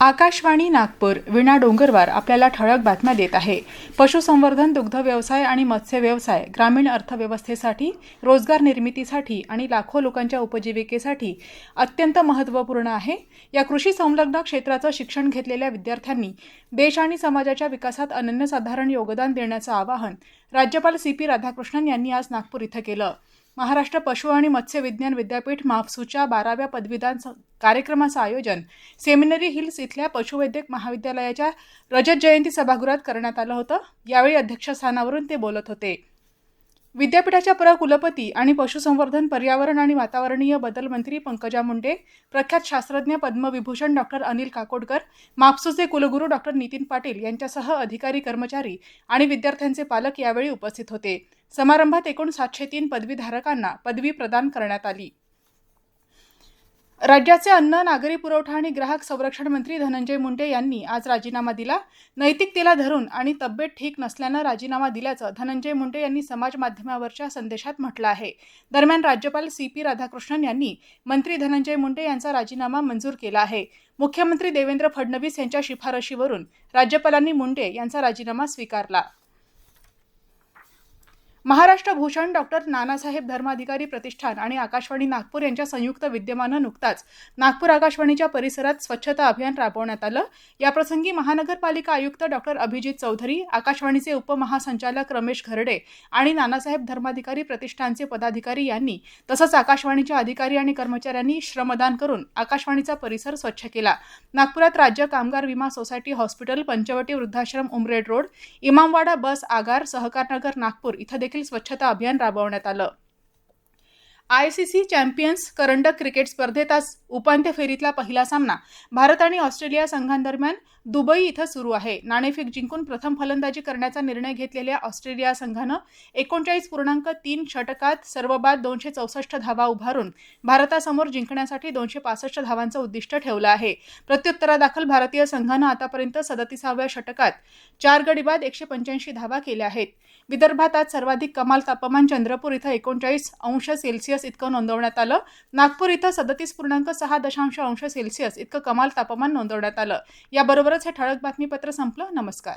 आकाशवाणी नागपूर विणा डोंगरवार आपल्याला ठळक बातम्या देत आहे. पशुसंवर्धन दुग्ध व्यवसाय आणि मत्स्य व्यवसाय ग्रामीण अर्थव्यवस्थेसाठी रोजगार निर्मितीसाठी आणि लाखो लोकांच्या उपजीविकेसाठी अत्यंत महत्त्वपूर्ण आहे. या कृषी संलग्न क्षेत्राचं शिक्षण घेतलेल्या विद्यार्थ्यांनी देश आणि समाजाच्या विकासात अनन्यसाधारण योगदान देण्याचं आवाहन राज्यपाल सी पी राधाकृष्णन यांनी आज नागपूर इथं केलं. महाराष्ट्र पशु आणि मत्स्य विज्ञान विद्यापीठ माफसूच्या बाराव्या पदवीदान स- कार्यक्रमाचं आयोजन. सेमिनरी हिल्स इथल्या पशुवैद्यक महाविद्यालयाच्या रजत जयंती सभागृहात करण्यात आलं होतं. यावेळी अध्यक्षस्थानावरून ते बोलत होते. विद्यापीठाच्या कुलपती आणि पशुसंवर्धन पर्यावरण आणि वातावरणीय बदल मंत्री पंकजा मुंडे प्रख्यात शास्त्रज्ञ पद्मविभूषण डॉक्टर अनिल काकोडकर मापसूचे कुलगुरू डॉक्टर नितीन पाटील यांच्यासह अधिकारी कर्मचारी आणि विद्यार्थ्यांचे पालक यावेळी उपस्थित होते. समारंभात एकूण सातशे तीन पदवीधारकांना पदवी प्रदान करण्यात आली. राज्याचे अन्न नागरी पुरवठा आणि ग्राहक संरक्षण मंत्री धनंजय मुंडे यांनी आज राजीनामा दिला. नैतिकतेला धरून आणि तब्येत ठीक नसल्यानं राजीनामा दिल्याचं धनंजय मुंडे यांनी समाज माध्यमावरच्या संदेशात म्हटलं आहे. दरम्यान राज्यपाल सी पी राधाकृष्णन यांनी मंत्री धनंजय मुंडे यांचा राजीनामा मंजूर केला आहे. मुख्यमंत्री देवेंद्र फडणवीस यांच्या शिफारशीवरून राज्यपालांनी मुंडे यांचा राजीनामा स्वीकारला. महाराष्ट्र भूषण डॉक्टर नानासाहेब धर्माधिकारी प्रतिष्ठान आणि आकाशवाणी नागपूर यांच्या संयुक्त विद्यमानं नुकताच नागपूर आकाशवाणीच्या परिसरात स्वच्छता अभियान राबवण्यात आलं. याप्रसंगी महानगरपालिका आयुक्त डॉक्टर अभिजित चौधरी आकाशवाणीचे उपमहासंचालक रमेश घरडे आणि नानासाहेब धर्माधिकारी प्रतिष्ठानचे पदाधिकारी यांनी तसंच आकाशवाणीच्या अधिकारी आणि कर्मचाऱ्यांनी श्रमदान करून आकाशवाणीचा परिसर स्वच्छ केला. नागपुरात राज्य कामगार विमा सोसायटी हॉस्पिटल पंचवटी वृद्धाश्रम उमरेड रोड इमामवाडा बस आगार सहकारनगर नागपूर इथं देखील स्वच्छता अभियान राबवण्यात आलं. आय सी सी चॅम्पियन्स करंडक क्रिकेट स्पर्धेत आज उपांत्य फेरीतला पहिला सामना. भारत आणि ऑस्ट्रेलिया संघांदरम्यान दुबई इथं सुरू आहे. नाणेफेक जिंकून प्रथम फलंदाजी करण्याचा निर्णय घेतलेल्या ऑस्ट्रेलिया संघानं एकोणचाळीस पूर्णांक तीन षटकात सर्वबाद दोनशे चौसष्ट धावा उभारून भारतासमोर जिंकण्यासाठी दोनशे पासष्ट धावांचं उद्दिष्ट ठेवलं आहे. प्रत्युत्तरादाखल भारतीय संघानं आतापर्यंत सदतीसाव्या षटकात चार गडी बाद एकशे पंच्याऐंशी धावा केल्या आहेत. विदर्भात आज सर्वाधिक कमाल तापमान चंद्रपूर इथं एकोणचाळीस अंश सेल्सिअस सेल्सिअस इतकं नोंदवण्यात आलं. नागपूर इथं सदतीस पूर्णांक सहा दशांश अंश सेल्सिअस इतकं कमाल तापमान नोंदवण्यात आलं. याबरोबरच हे ठळक बातमीपत्र संपलं. नमस्कार.